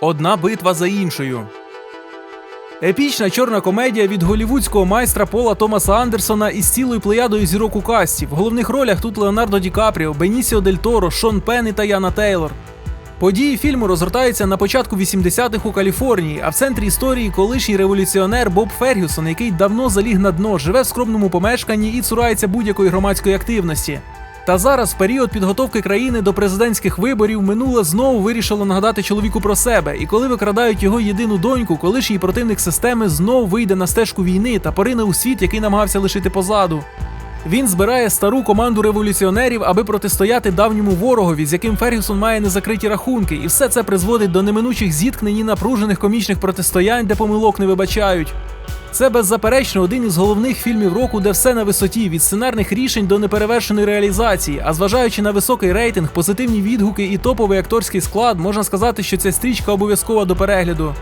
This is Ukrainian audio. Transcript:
Одна битва за іншою. Епічна чорна комедія від голівудського майстра Пола Томаса Андерсона із цілою плеядою зірок у касті. В головних ролях тут Леонардо Ді Капріо, Бенісіо Дель Торо, Шон Пен і Таяна Тейлор. Події фільму розгортаються на початку 80-х у Каліфорнії, а в центрі історії колишній революціонер Боб Фергюсон, який давно заліг на дно, живе в скромному помешканні і цурається будь-якої громадської активності. Та зараз, в період підготовки країни до президентських виборів, минуле знову вирішило нагадати чоловіку про себе. І коли викрадають його єдину доньку, колишній противник системи знов вийде на стежку війни та порине у світ, який намагався лишити позаду. Він збирає стару команду революціонерів, аби протистояти давньому ворогові, з яким Фергюсон має незакриті рахунки, і все це призводить до неминучих зіткнень і напружених комічних протистоянь, де помилок не вибачають. Це беззаперечно один із головних фільмів року, де все на висоті від сценарних рішень до неперевершеної реалізації. А зважаючи на високий рейтинг, позитивні відгуки і топовий акторський склад, можна сказати, що ця стрічка обов'язкова до перегляду.